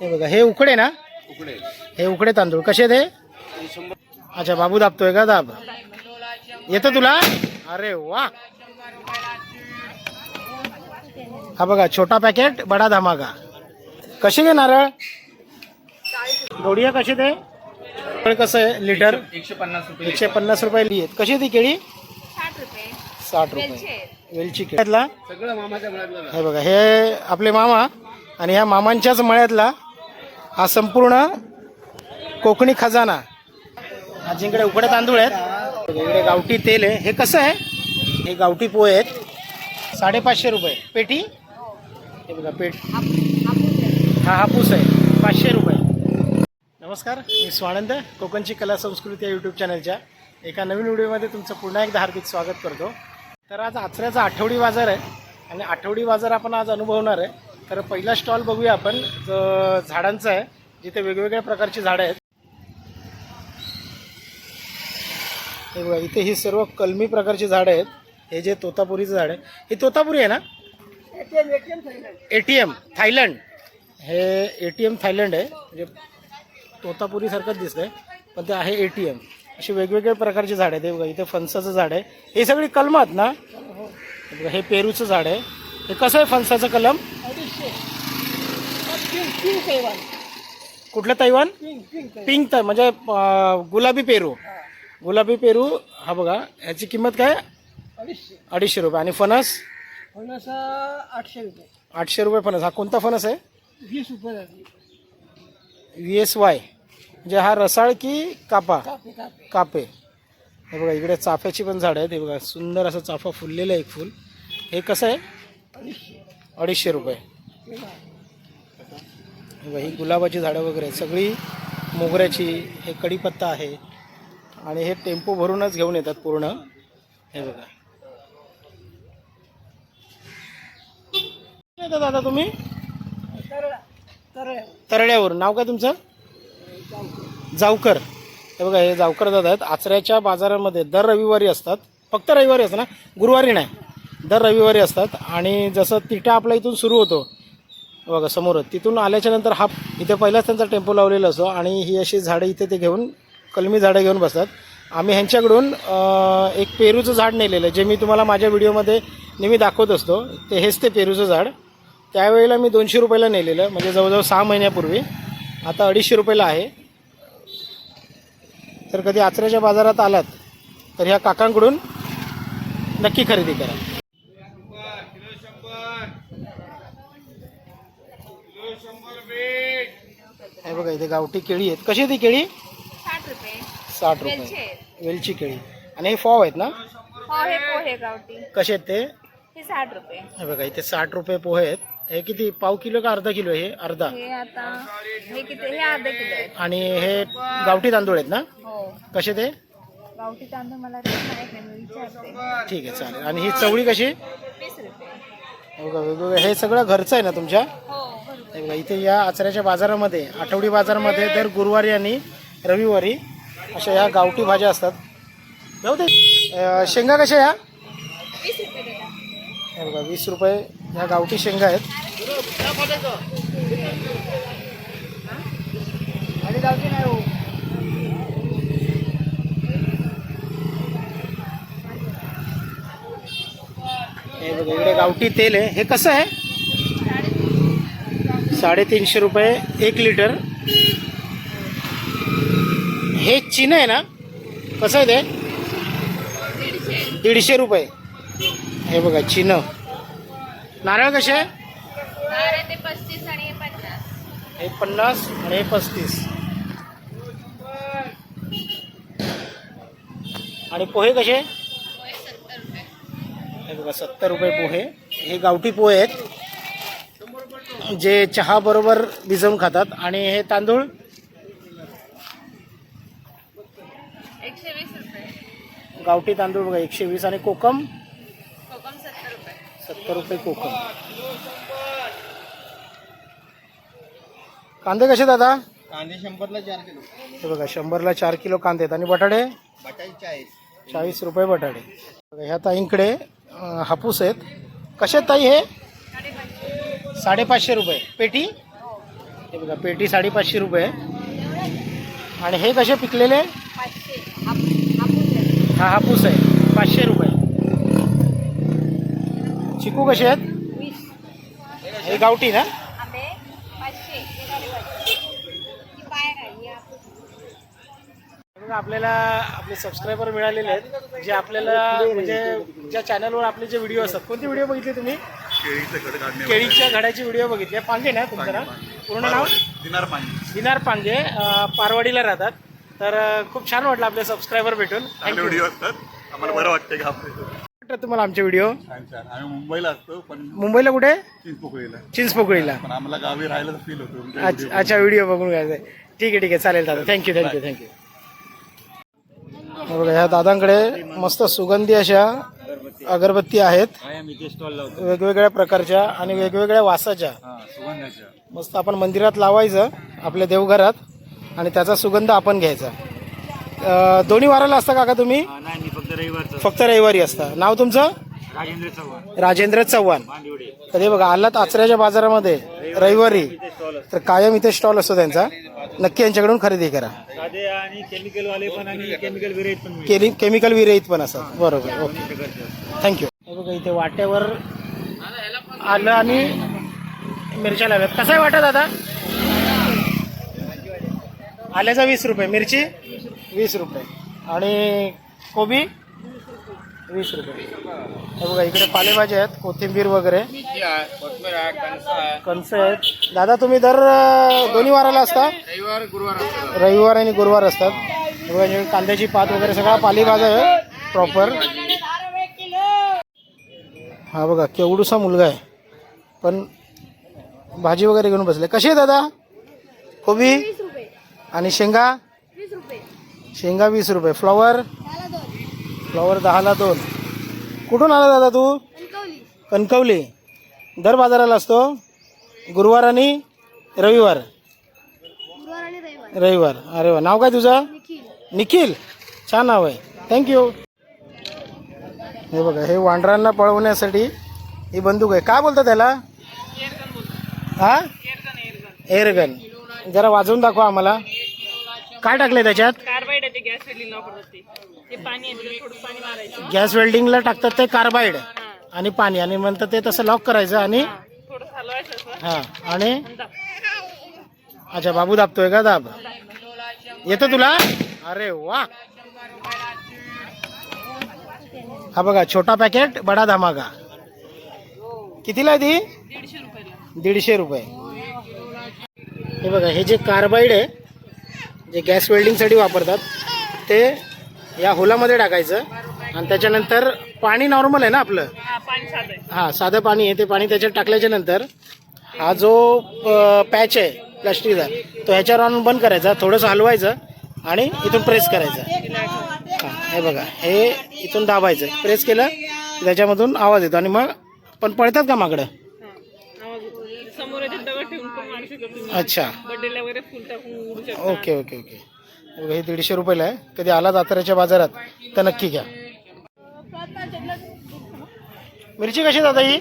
हे बघा हे उकडे ना? उकडे हे उकडे तांदूळ. कसे ते अच्छा बाबू दाबतोय का? दाब. येतं तुला? अरे वा. हा बघा छोटा पॅकेट बडा धमाका. कसे घे नारळ गोडिया कसे ते कसं आहे? लिटर? एकशे पन्नास रुपये एकशे पन्नास रुपये आहेत कशी ती केळी? साठ रुपये. वेलची केळीतला सगळं मामाच्या मळ्यातलं हे बघा हे आपले मामा आणि ह्या मामांच्याच मळ्यातला हा संपूर्ण कोकणी खजाना. हा जिंकडे उकडे तांदूळ आहेत. इकडे गावठी तेल आहे. हे कसं आहे? हे गावठी पोहे आहेत. साडेपाचशे रुपये. पेटी? हे बघा पेट. हा हापूस आहे. पाचशे रुपये. नमस्कार मी स्वानंद कोकणची कला संस्कृती या यूट्यूब चॅनलच्या एका नवीन व्हिडिओमध्ये तुमचं पुन्हा एकदा हार्दिक स्वागत करतो. तर आज आचऱ्याचा आठवडी बाजार आहे आणि आठवडी बाजार आपण आज अनुभवणार आहे. तर पहिला स्टॉल बघूया आपण. जो झाडांचा आहे जिथे वेगवेगळ्या प्रकारची झाडं आहेत. हे बघा इथे ही सर्व कलमी प्रकारची झाडं आहेत. हे जे तोतापुरीचं झाड आहे. हे तोतापुरी आहे ना? ए टी एम थायलंड हे ए टी एम थायलंड आहे. म्हणजे तोतापुरीसारखंच दिसतंय पण ते आहे ए टी एम अशी वेगवेगळ्या प्रकारची झाड आहेत. हे बघा इथे फणसाचं झाड आहे. हे सगळी कलमात ना? बघा हे पेरूचं झाड आहे. हे कसं आहे फणसाचं कलम? कुठलं तैवान? पिंक तै म्हणजे गुलाबी पेरू. गुलाबी पेरू हा बघा ह्याची किंमत काय? अडीचशे रुपये. आणि फणस? फणस आठशे रुपये आठशे रुपये फणस. हा कोणता फणस आहे? वीस रुपये व्ही एस वाय म्हणजे हा रसाळ की कापा? कापे. हे बघा इकडे चाफ्याची पण झाडं आहेत. हे बघा सुंदर असं चाफा फुललेलं आहे एक फुल. हे कसं आहे? अडीचशे रुपये. बघा. ही गुलाबाची झाडं वगैरे सगळी मोगऱ्याची हे कढीपत्ता आहे. आणि हे टेम्पो भरूनच घेऊन येतात पूर्ण. हे बघा. दादा तुम्ही? तर तरड्यावरून नाव काय तुमचं? जावकर. हे बघा हे जावकर दादा आहेत. आचऱ्याच्या बाजारामध्ये दर रविवारी असतात. फक्त रविवारी असतं ना? गुरुवारी नाही. दर रविवारी असतात. आणि जसं तिठा आपल्या इथून सुरू होतो बघा समोर तिथून आल्याच्यानंतर हा इथे पहिलाच त्यांचा टेम्पो लावलेला असतो आणि ही अशी झाडं इथे ते घेऊन कलमी झाडं घेऊन बसतात. आम्ही ह्यांच्याकडून एक पेरूचं झाड नेलेलं आहे जे मी तुम्हाला माझ्या व्हिडिओमध्ये नेहमी दाखवत असतो. ते हेच ते पेरूचं झाड. त्यावेळेला मी दोनशे रुपयाला नेलेलं म्हणजे जवळजवळ सहा महिन्यापूर्वी. आता अडीचशे रुपयाला आहे. तर कधी आचऱ्याच्या बाजारात आलात तर ह्या काकांकडून नक्की खरेदी करा. हे बघा इथे गावठी केळी आहेत. कशी ती केळी? साठ रुपये. साठ वेलची रुपये आहेत. वेलची केळी. आणि हे फॉव आहेत ना? पोहे गावठी. कसे आहेत ते? हे साठ रुपये. हे बघा इथे साठ रुपये पोहे आहेत. हे किती? पाव किलो का अर्धा किलो आहे हे? अर्धा. हे आता हे किती हे अर्धा किलो आहेत आणि हे गावठी तांदूळ आहेत ना? हो. कसे ते? गावठी तांदूळ मला रेट माहीत नाही मी विचारते. ठीक आहे चालेल. आणि ही चवळी कशी? वीस रुपये. हे बघा वेगवेगळं हे सगळं घरचं आहे ना तुमच्या? हो. इथे या आचऱ्याच्या बाजारामध्ये आठवडी बाजारामध्ये दर गुरुवारी आणि रविवारी अशा ह्या गावठी भाज्या असतात. जाऊ दे. शेंगा कशा या? बघा वीस रुपये ह्या गावठी शेंगा आहेत. हो. हे बघा इकडे गावठी तेल आहे. हे कसं आहे? साडेतीनशे रुपये एक लिटर. हे चिन आहे ना? कसं आहे ते? दीडशे रुपये. हे बघा चिन. नारळ कसे आहे? हे पन्नास आणि हे पस्तीस. आणि पोहे कसे? हे बघा सत्तर रुपये पोहे. हे गावठी पोहे आहेत. जे चहा बरोबर भिजवून खातात. आणि हे तांदूळ? गावठी तांदूळ बघा एकशे वीस. आणि कोकम? कोकम सत्तर रुपये. कोकम. कांदे कसे दादा? कांदे शंभरला चार किलो. हे बघा शंभरला चार किलो कांदे आहेत. आणि बटाटे? बटाई चाळीस. चाळीस रुपये बटाटे. बघा, ह्या ताईंकडे हापूस आहेत. कसे ताई हे? साडेपाचशे रुपये. पेटी? हे बघा पेटी साडेपाचशे रुपये. आणि हे कसे पिकलेले. हा हापूस आहे. पाचशे रुपये. चिकू कसे आहेत? हे गावठी ना? आपल्याला आपले सबस्क्रायबर मिळालेले आहेत. जे आपल्याला म्हणजे ज्या चॅनलवर आपले जे व्हिडिओ असतात. कोणते व्हिडिओ बघितले तुम्ही? केळीच्या घड्याचे व्हिडिओ बघितले. पांगे ना तुमचं नाव? पूर्ण नाव? दिनार पाणी दिनार पांगे. पारवाडीला राहतात. तर खूप छान वाटलं आपले सबस्क्रायबर भेटून. चांगले व्हिडिओ असतात. आम्हाला बरं वाटतं का आपले? वाटतं तुम्हाला आमचे व्हिडिओ छान छान. आम्ही मुंबईला असतो पण मुंबईला कुठे? चिंचपोकळीला. चिंचपोकळीला. पण आम्हाला गावी राहायला फील होतो. अच्छा व्हिडिओ बघून. घ्यायचा. ठीक आहे ठीक आहे. चालेल दादा थँक्यू थँक्यू थँक्यू बघा ह्या दादांकडे मस्त सुगंधी अशा अगरबत्ती आहेत. वेगवेगळ्या प्रकारच्या आणि वेगवेगळ्या वासाच्या. मस्त आपण मंदिरात लावायचं आपल्या देवघरात आणि त्याचा सुगंध आपण घ्यायचा. दोन्ही वाराला असता काका तुम्ही? फक्त रविवारी असता. नाव तुमचं? राजेंद्र चव्हाण. राजेंद्र चव्हाण. तर हे बघा आलात आचऱ्याच्या बाजारामध्ये रविवारी. तर कायम इथे स्टॉल असतो त्यांचा. नक्की यांच्याकडून खरेदी करा. साधे आणि केमिकल वाले पण आणि केमिकल विरहित पण केली केमिकल विरहित पण असतात. बरोबर. ओके. थँक्यू हे बघा इथे वाट्यावर आलं आणि मिरच्या लावल्यात. कसं आहे वाटा दादा? आल्याचा वीस रुपये. मिरची? वीस रुपये. आणि कोबी? वीस रुपये. हे बघा इकडे पालेभाज्या आहेत कोथिंबीर वगैरे. कणस आहेत. दादा तुम्ही दर दोन्ही वाराला असता? रविवार आणि गुरुवार असतात. हे बघा, इकडे कांद्याची पात वगैरे सगळा पालेभाज्या आहे. प्रॉपर हा बघा केवढूसा मुलगा आहे. पण भाजी वगैरे घेऊन बसले. कशी आहे दादा? कोबी? आणि शेंगा? शेंगा वीस रुपये. फ्लॉवर फ्लॉवर दहाला दोन. कुठून आला दादा तू? कणकवली. दर बाजाराला असतो? गुरुवार आणि रविवार. गुरुवार आणि रविवार. रविवार. अरे वा. नाव काय तुझं? निखिल. निखिल. छान नाव आहे. थँक्यू हे बघा हे वांढरांना पळवण्यासाठी ही बंदूक आहे. काय बोलतात त्याला? हा? एअरगन. जरा वाजवून दाखवा आम्हाला. काय टाकले त्याच्यात? ते पाणी आहे त्याच्यात थोडं पाणी मारायचं. गॅस वेल्डिंगला टाकतात ते कार्बाईड आणि पाणी. आणि म्हणतात ते तसं लॉक करायचं आणि थोडं हलवायचं असं हा आणि. अच्छा बाबू दाबतोय का? दाब. येतं तुला? अरे वा. हा बघा छोटा पॅकेट बडा धमाका. कितीला आहे ती? दीडशे रुपयाला. दीडशे रुपये. हे बघा हे जे कार्बाईड आहे जे गॅस वेल्डिंगसाठी वापरतात ते या होलामध्ये टाकायचं. आणि त्याच्यानंतर पाणी नॉर्मल आहे ना आपलं? हा साधं हां पाणी आहे. ते पाणी त्याच्यात टाकल्याच्या नंतर हा जो पॅच आहे प्लास्टिकचा तो ह्याच्यावर आणून बंद करायचा. थोडंसं हलवायचं आणि इथून प्रेस करायचं. हां हे बघा हे इथून दाबायचं. प्रेस केलं त्याच्यामधून आवाज येतो. आणि मग पण पळतात का तुम्ही अच्छा. ओके ओके ओके हे दीडशे रुपयाला आहे. कधी आला जात्रेच्या बाजारात तर नक्की घ्या. मिरची कशी दादा ही?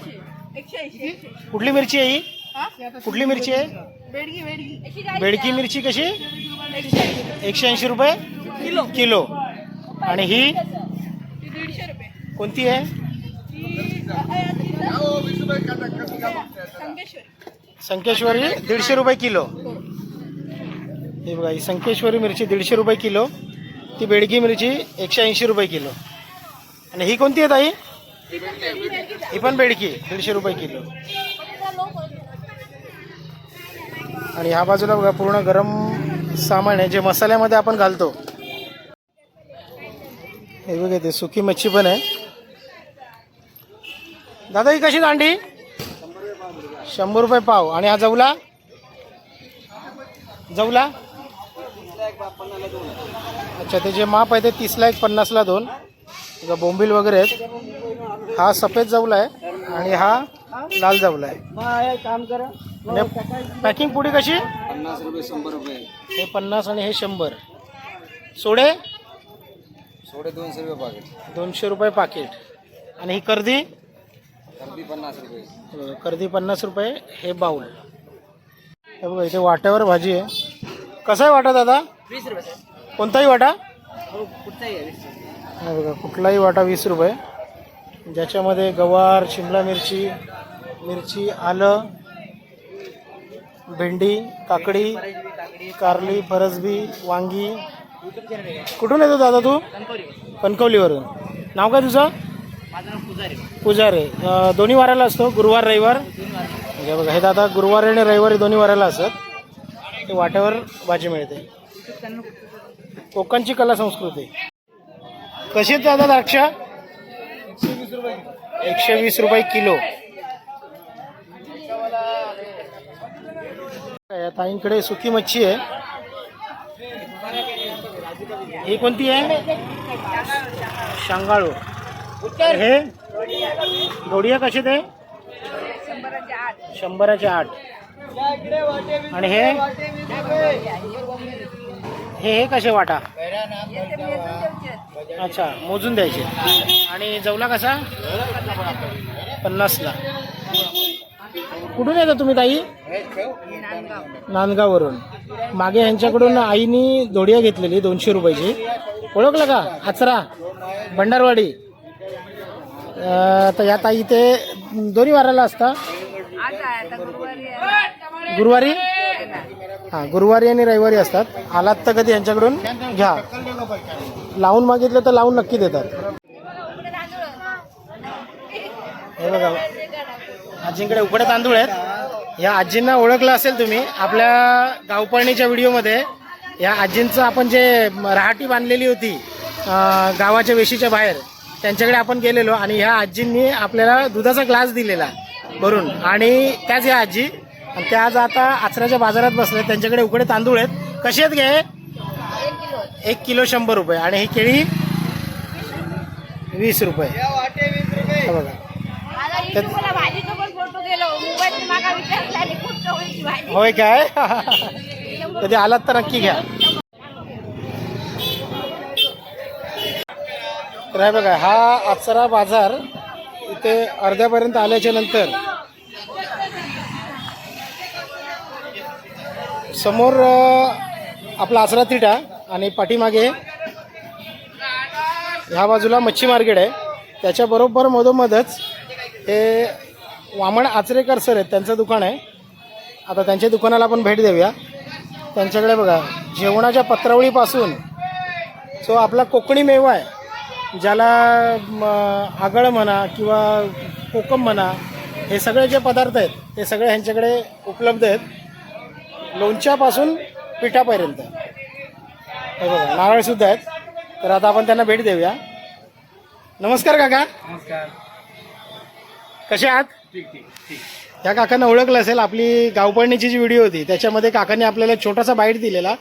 कुठली मिरची आहे ही? कुठली मिरची आहे? बेडकी मिरची कशी? एकशे ऐंशी रुपये? किलो. किलो. आणि ही? कोणती आहे? संकेश्वरी दीडशे रुपये किलो. हे बघा ही संकेश्वरी मिरची दीडशे रुपये किलो ती बेडगी मिरची एकशे ऐंशी रुपये किलो. आणि ही कोणती आहे ताई? ही पण बेडकी दीडशे रुपये किलो. आणि ह्या बाजूला बघा पूर्ण गरम सामान आहे जे मसाल्यामध्ये आपण घालतो. हे बघा ते सुकी मच्छी पण आहे. दादा ही कशी दांडी? शंभर रुपये पाव. आणि हा जवला? जवला? अच्छा ते जे माप आहे ते तीसला एक पन्नासला दोन. बघा बोंबील वगैरे आहेत. हा सफेद जवला आहे आणि हा लाल जवला आहे. काम करा पॅकिंग पुडी कशी? पन्नास रुपये शंभर रुपये हे पन्नास आणि हे शंभर. सोडे? सोडे दोनशे रुपये पाकिट दोनशे रुपये पाकिट आणि ही कर्दी? गर्दी पन्नास रुपये. बघा, कर्दी पन्नास रुपये हे बाऊल हे बघा इथे वाट्यावर भाजी आहे. कसा आहे वाटा दादा? वीस रुपये कोणताही वाटा? हो कुठचाही आहे वीस रुपये. हे बघा कुठलाही वाटा वीस रुपये. ज्याच्यामध्ये गवार शिमला मिरची मिरची आलं भेंडी काकडी काकडी कारली फरसबी वांगी. युट्यूब चॅनल आहे कुठून येतो दादा तू? कणकवली कणकवलीवरून. नाव काय तुझं? माझं नाव पुजारी. पुजारे. अं, दोन्ही वाराला असतो गुरुवार रविवार. दोन वार म्हणजे बघा हे दादा गुरुवारी आणि रविवारी दोन्ही वाराला असत ते वाट्यावर भाजी मिळते. कोकणची कला संस्कृती. कशी दादा द्राक्ष? एकशे वीस रुपये किलो. ताईंकडे सुकी मच्छी आहे. ही कोणती आहे? शांगाळू. हे? दोडिया कशी ते? शंभराचे आठ. आणि हे? हे हे कसे वाटा. अच्छा मोजून द्यायचे. आणि जवला कसा? पन्नासला. कुठून येता तुम्ही ताई? नांदगाव नांदगाववरून. मागे यांच्याकडून आईनी दोडिया घेतलेली दोनशे रुपयाची. ओळखलं का? आचरा भंडारवाडी. तर या ताई ते दोन्ही वाराला असता. गुरुवारी आहे. गुरुवारी आहे ना. हां गुरुवारी आणि रविवारी असतात. आलात तर कधी यांच्याकडून? घ्या. लावून मागितलं तर लावून नक्की देतात. हे बघा. आजींकडे उकडे तांदूळ आहेत. या आजींना ओळखलं असेल तुम्ही आपल्या गावपळणीच्या व्हिडिओमध्ये. या आजींचं आपण जे रहाटी बांधलेली होती गावाच्या वेशीच्या बाहेर त्यांच्याकडे आपण गेलेलो आणि ह्या आजींनी आपल्याला दुधाचा ग्लास दिलेला भरून. आणि त्याच या आजी आणि त्या आज आता आचऱ्याच्या बाजारात बसले. त्यांच्याकडे उकडे तांदूळ आहेत. कसे आहेत घे? एक किलो शंभर रुपये. आणि ही केळी? वीस रुपये. हे बघा. होय काय? कधी आलात तर नक्की घ्या. तर हे बघा हा आचरा बाजार इथे अर्ध्यापर्यंत आल्याच्यानंतर समोर आपला आचरा तिटा आणि पाठीमागे ह्या बाजूला मच्छी मार्केट आहे. त्याच्याबरोबर मधोमधच हे वामण आचरेकर सर आहेत त्यांचं दुकान आहे. आता त्यांच्या दुकानाला आपण भेट देऊया. त्यांच्याकडे बघा जेवणाच्या पत्रावळीपासून जो आपला कोकणी मेवा आहे ज्याला आगळ म्हणा किंवा कोकम म्हणा हे सगळे जे पदार्थ आहेत ते सगळे ह्यांच्याकडे उपलब्ध आहेत. लोणच्यापासून पिठापर्यंत. हे बघा नारळसुद्धा आहेत. तर आता आपण त्यांना भेट देऊया. नमस्कार काका. नमस्कार. कसे आहात? ठीक ठीक ठीक. या काकांना ओळखलं असेल आपली गावपळणीची जी व्हिडिओ होती त्याच्यामध्ये काकांनी आपल्याला छोटासा बाईट दिलेला.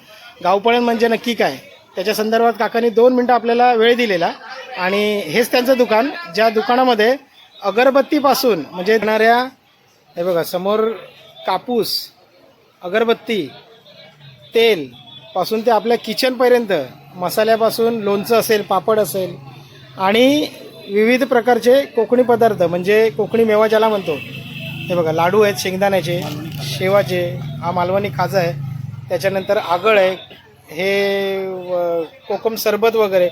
गावपळण म्हणजे नक्की काय? त्याच्या संदर्भात काकांनी दोन मिनटं आपल्याला वेळ दिलेला. आणि हेच त्यांचं दुकान ज्या दुकानामध्ये अगरबत्तीपासून म्हणजे येणाऱ्या हे बघा समोर कापूस अगरबत्ती तेल पासून ते आपल्या किचनपर्यंत मसाल्यापासून लोणचं असेल पापड असेल आणि विविध प्रकारचे कोकणी पदार्थ म्हणजे कोकणी मेवा ज्याला म्हणतो. हे बघा लाडू आहेत शेंगदाण्याचे शेवाचे हा मालवणी खाजा आहे. त्याच्यानंतर आगळ आहे. हे कोकम सरबत वगैरे.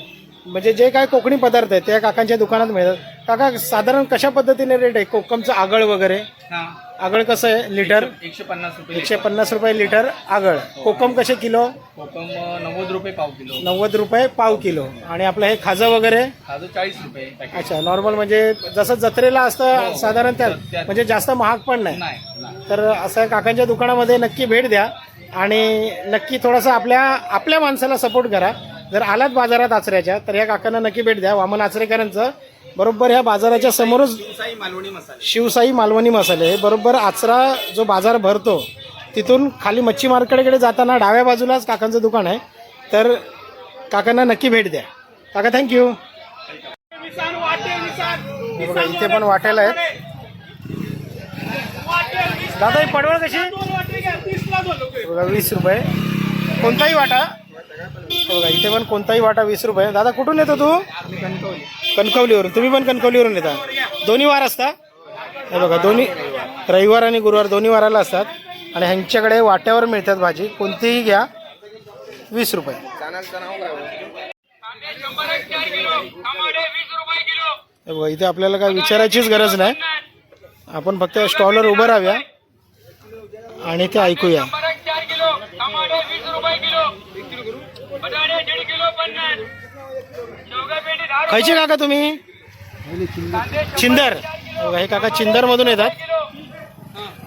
म्हणजे जे काय कोकणी पदार्थ आहेत त्या काकांच्या दुकानात मिळतात. काका साधारण कशा पद्धतीने रेट आहे? कोकमचं आगळ वगैरे? हा. आगळ कसं आहे? लिटर? एकशे पन्नास रुपये एकशे पन्नास रुपये लिटर आगळ. कोकम कसे किलो? कोकम नव्वद रुपये पाव किलो. नव्वद रुपये पाव किलो. आणि आपलं हे खाजं वगैरे? खाजू चाळीस रुपये अच्छा नॉर्मल म्हणजे जसं जत्रेला असतं साधारण त्यात. म्हणजे जास्त महाग पण नाही. तर असं काकांच्या दुकानामध्ये नक्की भेट द्या. आणि नक्की थोडंसं आपल्या आपल्या माणसाला सपोर्ट करा. जर आलात बाजारात आचऱ्याच्या तर या काकांना नक्की भेट द्या. वामन आचरेकरांचं बरोबर ह्या बाजाराच्या समोरच साई मालवणी मसाले. शिवसाई मालवणी मसाले. हे बरोबर आचरा जो बाजार भरतो तिथून खाली मच्छी मार्केटकडे जाताना डाव्या बाजूलाच काकांचं दुकान आहे. तर काकांना नक्की भेट द्या. काका थँक्यू बघा इथे पण वाटायला आहेत. दादा ही पडवळ कशी? बघा वीस रुपये. कोणताही वाटा. हो का इथे पण कोणताही वाटा वीस रुपये. दादा कुठून येतो तू? कणकवलीवरून. तुम्ही पण कणकवलीवरून येता. दोन्ही वार असता? हे बघा दोन्ही रविवार आणि गुरुवार दोन्ही वाराला असतात. आणि ह्यांच्याकडे वाट्यावर मिळतात भाजी. कोणतीही घ्या. वीस रुपये. हो? हे बघा, इथे आपल्याला काय विचारायचीच गरज नाही. आपण फक्त स्टॉलवर उभं राहूया. आणि ते ऐकूया. खायचे काका तुम्ही? चिंदर हे बघा, हे काका चिंदर मधून येतात.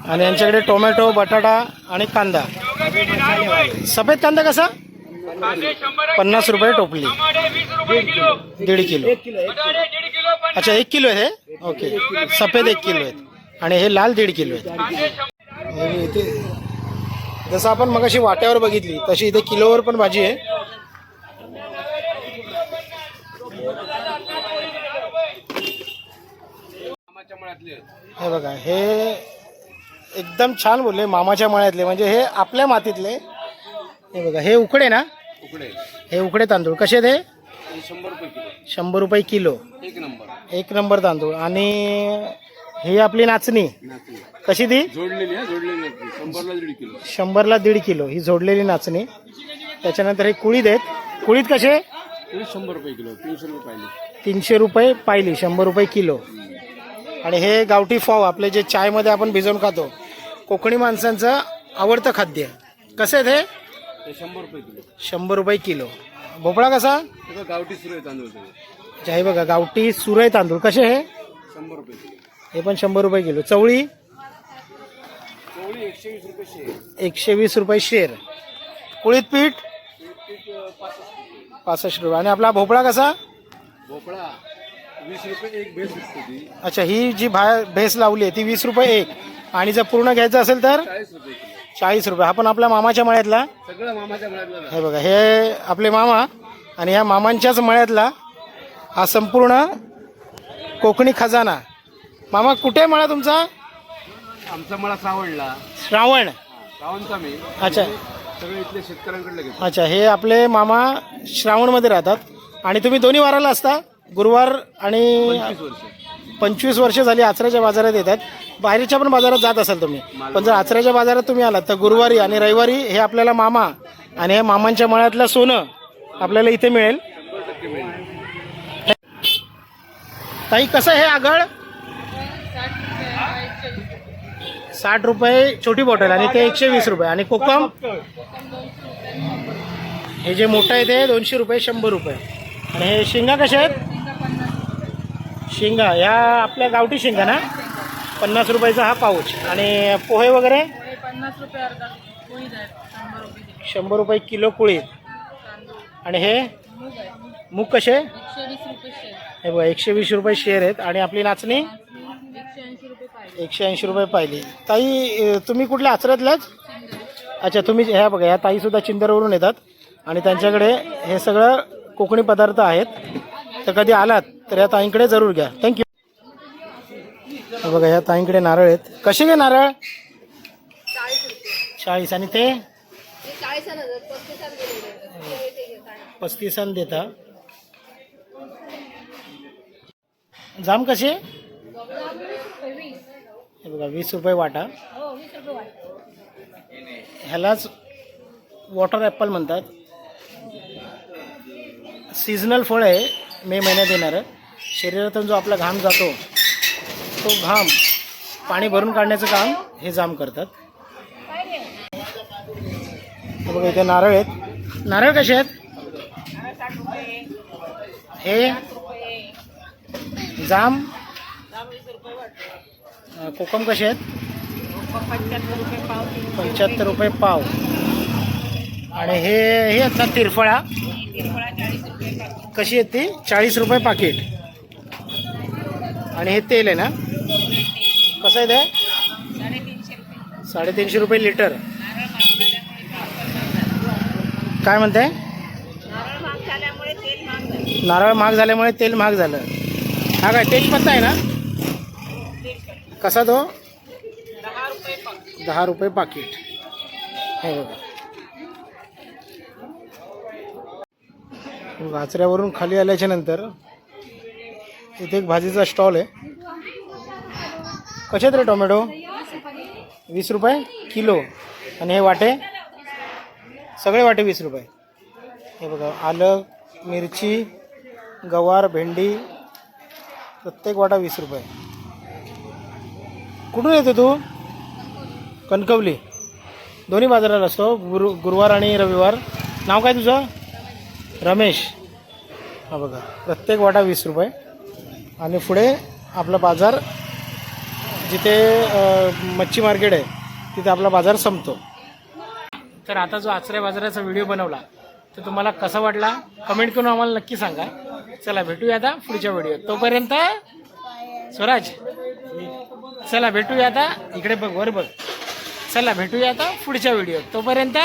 आणि यांच्याकडे टोमॅटो बटाटा आणि कांदा. सफेद कांदा कसा? पन्नास रुपये टोपली. दीड किलो. अच्छा एक किलो आहे हे? ओके. सफेद एक किलो आहेत. आणि हे लाल दीड किलो आहेत. जसं आपण मगाशी वाट्यावर बघितली तशी इथे किलोवर पण भाजी आहे. हे बघा हे एकदम छान बोलले मामाच्या मळ्यातले म्हणजे हे आपल्या मातीतले. हे बघा हे उकडे ना? उकडे. हे उकडे तांदूळ. कसे ते शंभर रुपये किलो. शंभर रुपये किलो. एक नंबर. एक नंबर तांदूळ. आणि ही आपली नाचणी. कशी ती? जोडलेली आहे जोडलेली नाचणी. शंभरला दीड किलो. शंभरला दीड किलो. ही जोडलेली नाचणी. त्याच्यानंतर हे कुळीत आहेत. कुळीत कसे? शंभर रुपये किलो. तीनशे रुपये पाहिजे तीनशे रुपये पायली शंभर रुपये किलो. आणि हे गावठी फॉव आपले जे चायमध्ये आपण भिजवून खातो कोकणी माणसांचं आवडतं खाद्य कसं आहे ते शंभर रुपये किलो. शंभर रुपये किलो. भोपळा कसा? त्याचं गावठी सुरू आहे तांदूळ अच्छा, हे बघा गावठी सुरई तांदूळ. कसे हे? शंभर रुपये किलो. हे पण शंभर रुपये किलो. चवळी? चवळी एकशे वीस रुपये शेर. एकशे वीस रुपये शेर. कुळीत पीठ? पासष्ट रुपये. आणि आपला भोपळा कसा? भोपळा. वीस रुपये एक भेस विकतो ती. अच्छा ही जी बाहेर भेस लावली आहे ती वीस रुपये एक. आणि जर पूर्ण घ्यायचं असेल तर? चाळीस रुपये किलो. चाळीस रुपये. हा पण आपल्या मामाच्या मळ्यातला? सगळं मामाच्या मळ्यातलं हे बघा हे आपले मामा आणि ह्या मामांच्याच मळ्यातला हा संपूर्ण कोकणी खजाना. मामा कुठे आहे मळा तुमचा? आमचा मला सावडला श्रावण. गावांचा मी. अच्छा. सगळे इथले शेतकऱ्यांकडे घेतो अच्छा हे आपले मामा श्रावणमध्ये राहतात. आणि तुम्ही दोन्ही वाराला असता? गुरुवार आणि पंचवीस वर्ष. झाली आचऱ्याच्या बाजारात येतात बाहेरच्या पण बाजारात जात असाल तुम्ही. पण जर आचऱ्याच्या बाजारात तुम्ही आलात तर गुरुवारी आणि रविवारी हे आपल्याला मामा आणि हे मामांच्या मळ्यातलं सोनं आपल्याला इथे मिळेल. ताई कसं आहे हे आगळ? साठ रुपये छोटी बॉटल आणि ते एकशे वीस रुपये. आणि कोकम? हे जे मोठं आहे ते दोनशे रुपये शंभर रुपये. आणि हे शेंगा कशा आहेत? शेंगा ह्या आपल्या गावठी शेंगा ना? पन्नास रुपयाचा हा पाऊच. आणि पोहे वगैरे? पन्नास रुपये अर्धा पोळी द्या शंभर रुपये किलो शंभर रुपये किलो कुळीत आणि हे? मूग आहे. मूग कसे? एकशे वीस रुपये शेर हे बघा एकशे वीस रुपये शेअर आहेत. आणि आपली नाचणी? एकशे ऐंशी रुपये पाहिजे एकशे ऐंशी रुपये पाहिली. ताई अं, तुम्ही कुठल्या आचऱ्यातल्याच अच्छा तुम्ही ह्या बघा ह्या ताईसुद्धा चिंदरवरून येतात. आणि त्यांच्याकडे हे सगळं कोकणी पदार्थ आहेत. तर कधी आलात? तर या ताईंकडे जरूर घ्या. थँक्यू बघा ह्या ताईंकडे नारळ आहेत. कसे घे नारळ? चाळीस आणि ते? पस्तीसान देता. जाम कसे? हे बघा वीस रुपये वाटा. ह्यालाच वॉटर ॲपल म्हणतात. सीझनल फळ आहे मे महिन्यात येणारं. शरीरातून जो आपला घाम जातो तो घाम पाणी भरून काढण्याचं काम हे जाम करतात. बघा इथे नारळ आहेत. नारळ कसे आहेत? हे जाम. कोकम कसे आहेत? पंच्याहत्तर रुपये पाव. आणि हे हे आहेत ना तिरफळा. कशी आहेत ती? चाळीस रुपये पाकिट. आणि हे तेल आहे ना? कसं आहे ते? साडेतीनशे रुपये लिटर. काय म्हणताय नारळ महाग झाल्यामुळे तेल महाग झालं. नारळ महाग झाल्यामुळे तेल महाग झालं हा काय तेजपत्ता आहे ना? कसा तो? दहा रुपये पाकिट. हे बघा. गाचऱ्यावरून खाली आल्याच्यानंतर इथे एक भाजीचा स्टॉल आहे. कशात रे टोमॅटो? वीस रुपये किलो. आणि हे वाटे? सगळे वाटे वीस रुपये. हे बघा आलं मिरची गवार भेंडी प्रत्येक वाटा वीस रुपये. कुठून येतो तू? कणकवली. दोन्ही बाजारात असतो. गुरु गुरुवार आणि रविवार. नाव काय तुझं? रमेश. हा बघा प्रत्येक वाटा वीस रुपये. आणि पुढे आपला बाजार जिथे मच्छी मार्केट आहे तिथे आपला बाजार संपतो. तर आता जो आचऱ्या बाजाराचा व्हिडिओ बनवला तो तुम्हाला कसा वाटला? कमेंट करून आम्हाला नक्की सांगा. चला भेटूया आता पुढच्या व्हिडिओ तोपर्यंत स्वराज चला भेटूया आता. इकडे बघ वर बघ. चला भेटूया आता पुढच्या व्हिडिओ तोपर्यंत